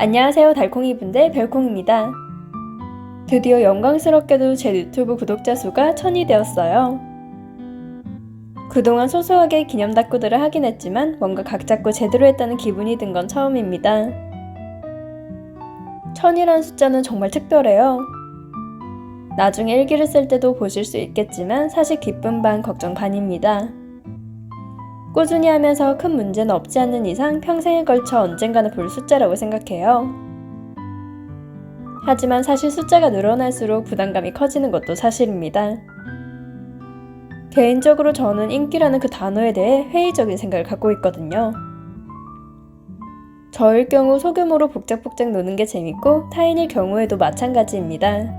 안녕하세요 달콩이 분들 별콩입니다. 드디어 영광스럽게도 제 유튜브 구독자 수가 천이 되었어요. 그동안 소소하게 기념 다꾸들을 하긴 했지만 뭔가 각 잡고 제대로 했다는 기분이 든 건 처음입니다. 천이란 숫자는 정말 특별해요. 나중에 일기를 쓸 때도 보실 수 있겠지만 사실 기쁨 반 걱정 반입니다. 꾸준히 하면서 큰 문제는 없지 않는 이상 평생에 걸쳐 언젠가는 볼 숫자라고 생각해요. 하지만 사실 숫자가 늘어날수록 부담감이 커지는 것도 사실입니다. 개인적으로 저는 인기라는 그 단어에 대해 회의적인 생각을 갖고 있거든요. 저일 경우 소규모로 복작복작 노는 게 재밌고 타인일 경우에도 마찬가지입니다.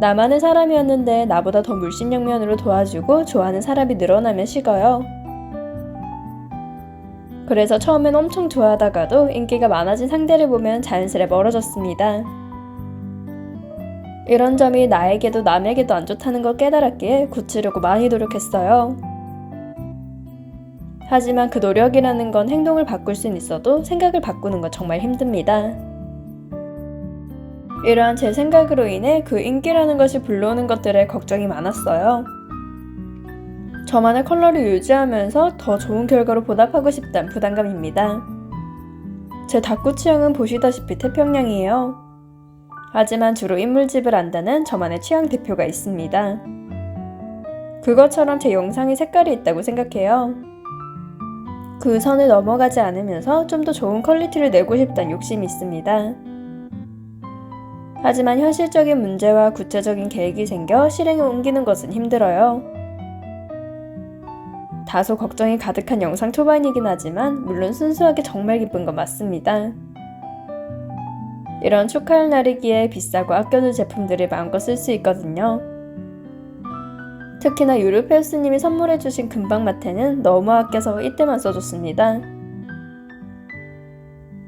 나만의 사람이었는데 나보다 더 물심양면으로 도와주고 좋아하는 사람이 늘어나면 식어요. 그래서 처음엔 엄청 좋아하다가도 인기가 많아진 상대를 보면 자연스레 멀어졌습니다. 이런 점이 나에게도 남에게도 안 좋다는 걸 깨달았기에 고치려고 많이 노력했어요. 하지만 그 노력이라는 건 행동을 바꿀 순 있어도 생각을 바꾸는 건 정말 힘듭니다. 이러한 제 생각으로 인해 그 인기라는 것이 불러오는 것들에 걱정이 많았어요. 저만의 컬러를 유지하면서 더 좋은 결과로 보답하고 싶다는 부담감입니다. 제 다꾸 취향은 보시다시피 태평양이에요. 하지만 주로 인물집을 안다는 저만의 취향 대표가 있습니다. 그것처럼 제 영상에 색깔이 있다고 생각해요. 그 선을 넘어가지 않으면서 좀 더 좋은 퀄리티를 내고 싶다는 욕심이 있습니다. 하지만 현실적인 문제와 구체적인 계획이 생겨 실행에 옮기는 것은 힘들어요. 다소 걱정이 가득한 영상 초반이긴 하지만 물론 순수하게 정말 기쁜 건 맞습니다. 이런 축하할 날이기에 비싸고 아껴둘 제품들을 마음껏 쓸 수 있거든요. 특히나 유르페우스님이 선물해주신 금방마테는 너무 아껴서 이때만 써줬습니다.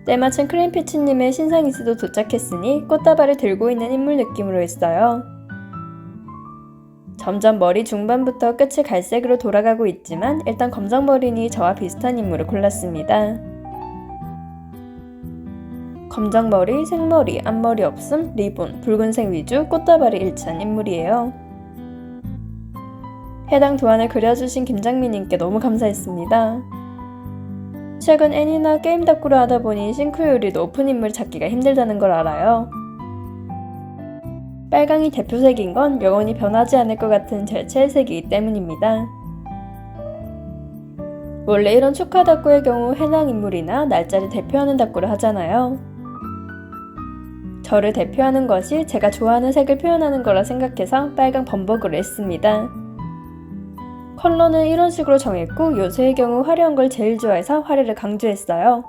때마침 크림피치님의 신상이스도 도착했으니 꽃다발을 들고 있는 인물 느낌으로 했어요. 점점 머리 중반부터 끝이 갈색으로 돌아가고 있지만 일단 검정머리니 저와 비슷한 인물을 골랐습니다. 검정머리, 생머리, 앞머리 없음, 리본, 붉은색 위주, 꽃다발이 일치한 인물이에요. 해당 도안을 그려주신 김장민님께 너무 감사했습니다. 최근 애니나 게임 덕구를 하다 보니 싱크율이 높은 인물 찾기가 힘들다는 걸 알아요. 빨강이 대표색인 건 영원히 변하지 않을 것 같은 제 최애색이기 때문입니다. 원래 이런 축하 덕구의 경우 해당 인물이나 날짜를 대표하는 덕구를 하잖아요. 저를 대표하는 것이 제가 좋아하는 색을 표현하는 거라 생각해서 빨강 범벅으로 했습니다. 컬러는 이런 식으로 정했고 요새의 경우 화려한 걸 제일 좋아해서 화려를 강조했어요.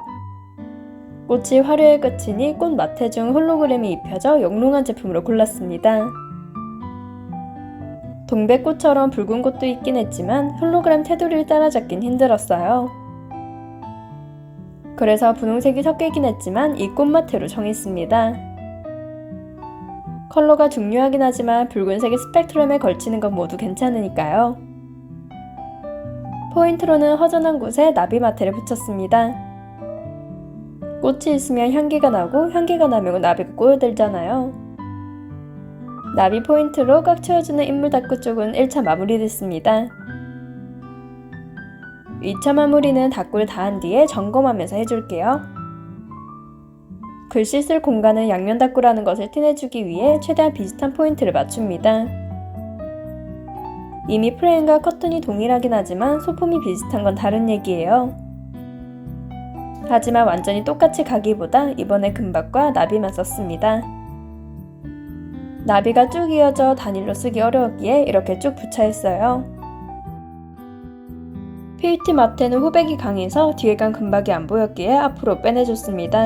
꽃이 화려의 끝이니 꽃 마테 중 홀로그램이 입혀져 영롱한 제품으로 골랐습니다. 동백꽃처럼 붉은 꽃도 있긴 했지만 홀로그램 테두리를 따라잡긴 힘들었어요. 그래서 분홍색이 섞이긴 했지만 이 꽃마테로 정했습니다. 컬러가 중요하긴 하지만 붉은색의 스펙트럼에 걸치는 건 모두 괜찮으니까요. 포인트로는 허전한 곳에 나비마테를 붙였습니다. 꽃이 있으면 향기가 나고 향기가 나면 나비가 꼬여들잖아요. 나비 포인트로 꽉 채워주는 인물 닦구 쪽은 1차 마무리됐습니다. 2차 마무리는 닦구를 다한 뒤에 점검하면서 해줄게요. 글씨 쓸 공간을 양면 닦구라는 것을 티내주기 위해 최대한 비슷한 포인트를 맞춥니다. 이미 프레임과 커튼이 동일하긴 하지만 소품이 비슷한 건 다른 얘기예요. 하지만 완전히 똑같이 가기보다 이번에 금박과 나비만 썼습니다. 나비가 쭉 이어져 단일로 쓰기 어려웠기에 이렇게 쭉 부차했어요. PET 마테는 후백이 강해서 뒤에 간 금박이 안 보였기에 앞으로 빼내줬습니다.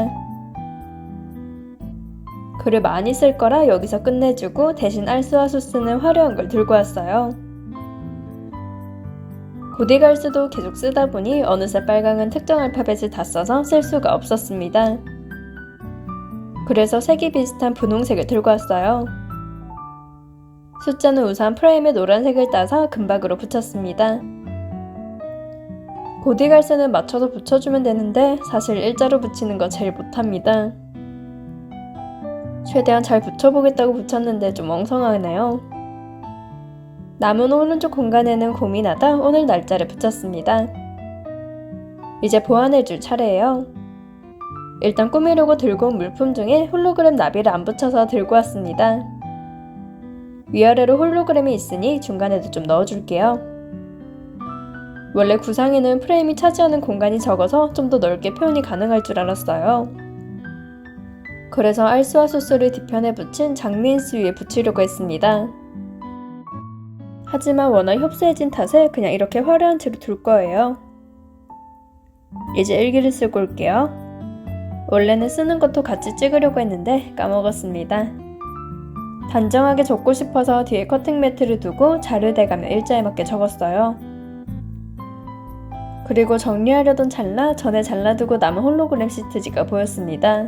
글을 많이 쓸 거라 여기서 끝내주고 대신 알스와 수스는 화려한 걸 들고 왔어요. 고디갈스도 계속 쓰다 보니 어느새 빨강은 특정 알파벳을 다 써서 쓸 수가 없었습니다. 그래서 색이 비슷한 분홍색을 들고 왔어요. 숫자는 우선 프레임에 노란색을 따서 금박으로 붙였습니다. 보디갈스는 맞춰서 붙여주면 되는데 사실 일자로 붙이는 거 제일 못합니다. 최대한 잘 붙여보겠다고 붙였는데 좀 엉성하네요. 남은 오른쪽 공간에는 고민하다 오늘 날짜를 붙였습니다. 이제 보완해줄 차례예요. 일단 꾸미려고 들고 온 물품 중에 홀로그램 나비를 안 붙여서 들고 왔습니다. 위아래로 홀로그램이 있으니 중간에도 좀 넣어줄게요. 원래 구상에는 프레임이 차지하는 공간이 적어서 좀 더 넓게 표현이 가능할 줄 알았어요. 그래서 알스와 소스를 뒤편에 붙인 장미인스 위에 붙이려고 했습니다. 하지만 워낙 협소해진 탓에 그냥 이렇게 화려한 채로 둘 거예요. 이제 일기를 쓰고 올게요. 원래는 쓰는 것도 같이 찍으려고 했는데 까먹었습니다. 단정하게 적고 싶어서 뒤에 커팅 매트를 두고 자를 대가며 일자에 맞게 적었어요. 그리고 정리하려던 찰나 전에 잘라두고 남은 홀로그램 시트지가 보였습니다.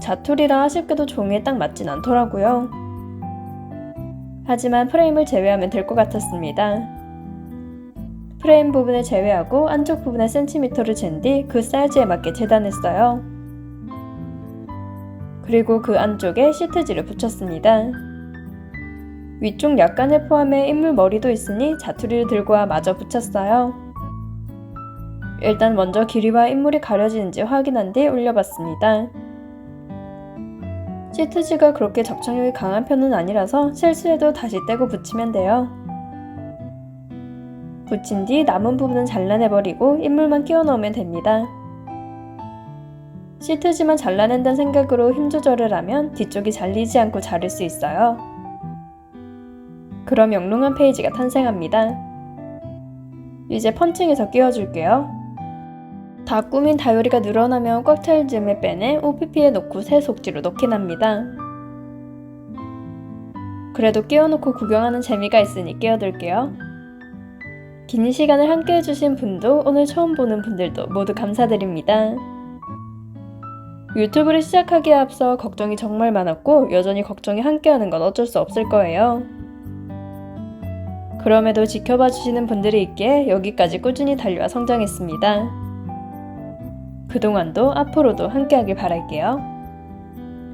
자투리라 아쉽게도 종이에 딱 맞진 않더라고요. 하지만 프레임을 제외하면 될 것 같았습니다. 프레임 부분을 제외하고 안쪽 부분의 센티미터를 잰 뒤 그 사이즈에 맞게 재단했어요. 그리고 그 안쪽에 시트지를 붙였습니다. 위쪽 약간을 포함해 인물 머리도 있으니 자투리를 들고 와 마저 붙였어요. 일단 먼저 길이와 인물이 가려지는지 확인한 뒤 올려봤습니다. 시트지가 그렇게 접착력이 강한 편은 아니라서 실수해도 다시 떼고 붙이면 돼요. 붙인 뒤 남은 부분은 잘라내버리고 인물만 끼워 넣으면 됩니다. 시트지만 잘라낸다는 생각으로 힘 조절을 하면 뒤쪽이 잘리지 않고 자를 수 있어요. 그럼 영롱한 페이지가 탄생합니다. 이제 펀칭해서 끼워줄게요. 다 꾸민 다이어리가 늘어나면 꽉찰 즈음에 빼내 OPP에 넣고 새 속지로 넣긴 합니다. 그래도 끼워놓고 구경하는 재미가 있으니 끼워둘게요. 긴 시간을 함께 해주신 분도 오늘 처음 보는 분들도 모두 감사드립니다. 유튜브를 시작하기에 앞서 걱정이 정말 많았고 여전히 걱정이 함께하는 건 어쩔 수 없을 거예요. 그럼에도 지켜봐 주시는 분들이 있기에 여기까지 꾸준히 달려와 성장했습니다. 그동안도 앞으로도 함께하길 바랄게요.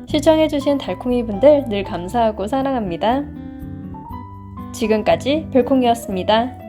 시청해주신 달콩이 분들 늘 감사하고 사랑합니다. 지금까지 별콩이었습니다.